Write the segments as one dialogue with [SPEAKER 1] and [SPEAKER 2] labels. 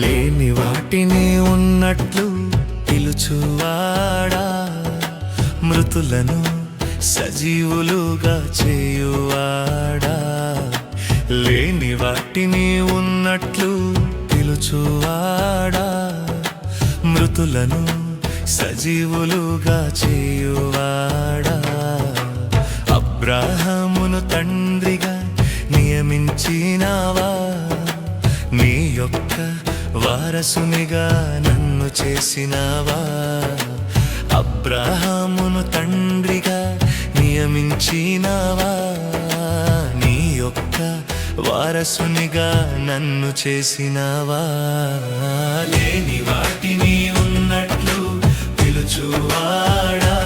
[SPEAKER 1] లేని వాటిని ఉన్నట్లు పిలుచువాడా మృతులను సజీవులుగా చేయువాడా? లేని వాటిని ఉన్నట్లు పిలుచువాడా? మృతులను సజీవులుగా చేయువాడా? అబ్రాహమును తండ్రిగా నియమించినావా? నీ యొక్క వారసునిగా నన్ను చేసినావా? అబ్రహామును తండ్రిగా నియమించినావా? నీ యొక్క వారసునిగా నన్ను చేసినావా? లేని వాటిని ఉన్నట్లు పిలుచువాడా?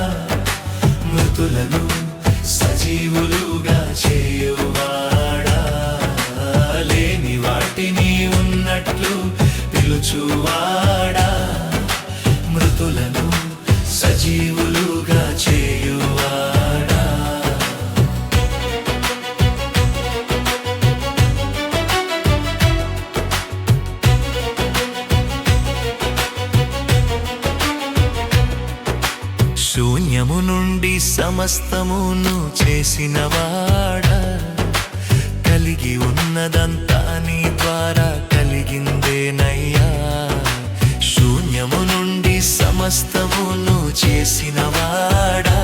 [SPEAKER 1] మృతులను సజీవులుగా చేయువా నుండి సమస్తమును చేసినవాడా కలిగి ఉన్నదంతా నీ ద్వారా కలిగిందేనయ్యా శూన్యము నుండి సమస్తమును చేసినవాడా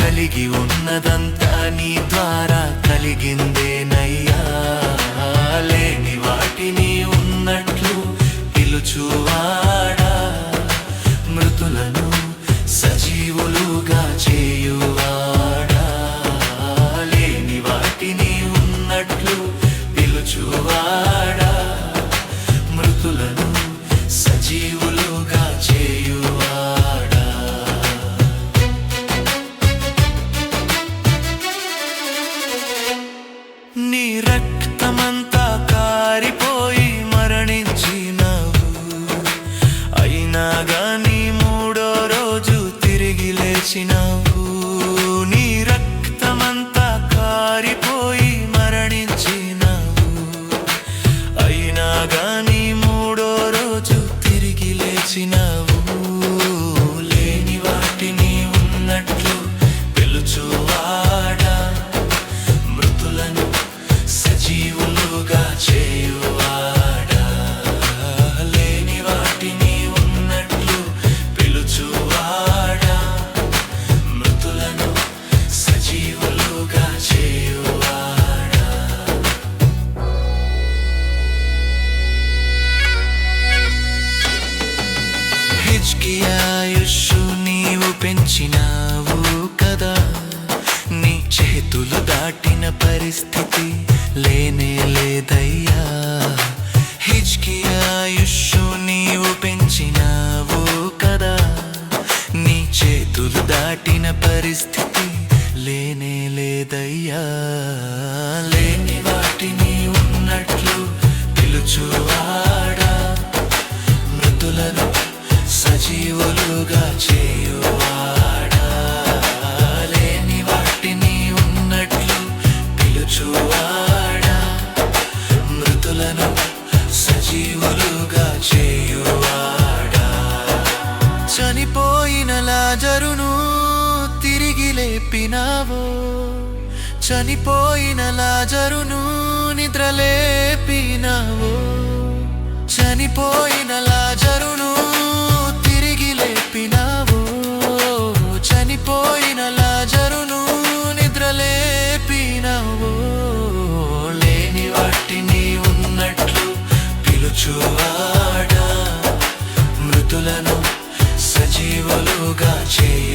[SPEAKER 1] కలిగి ఉన్నదంతా నీ ద్వారా కలిగింది నీ రక్తమంతా పెంచినావు కదా. నీ చేతులు దాటిన పరిస్థితి లేనే లేదయ్యా. హిజ్కియాయుషు నీవు పెంచినావు కదా. నీ చేతులు దాటిన పరిస్థితి లేనే లేదయ్యా. లేని వాటిని ఉన్నట్లు పిలుచు చనిపోయిన లాజరును తిరిగి లేపినావో. చనిపోయిన లాజరును నిద్రలేపినావో చనిపోయిన లాజరును తిరిగి లేపినావో. చనిపోయిన లాజరును నిద్రలేపినావో లేని వాటిని ఉన్నట్లు పిలుచు జీవలుగా చేయి.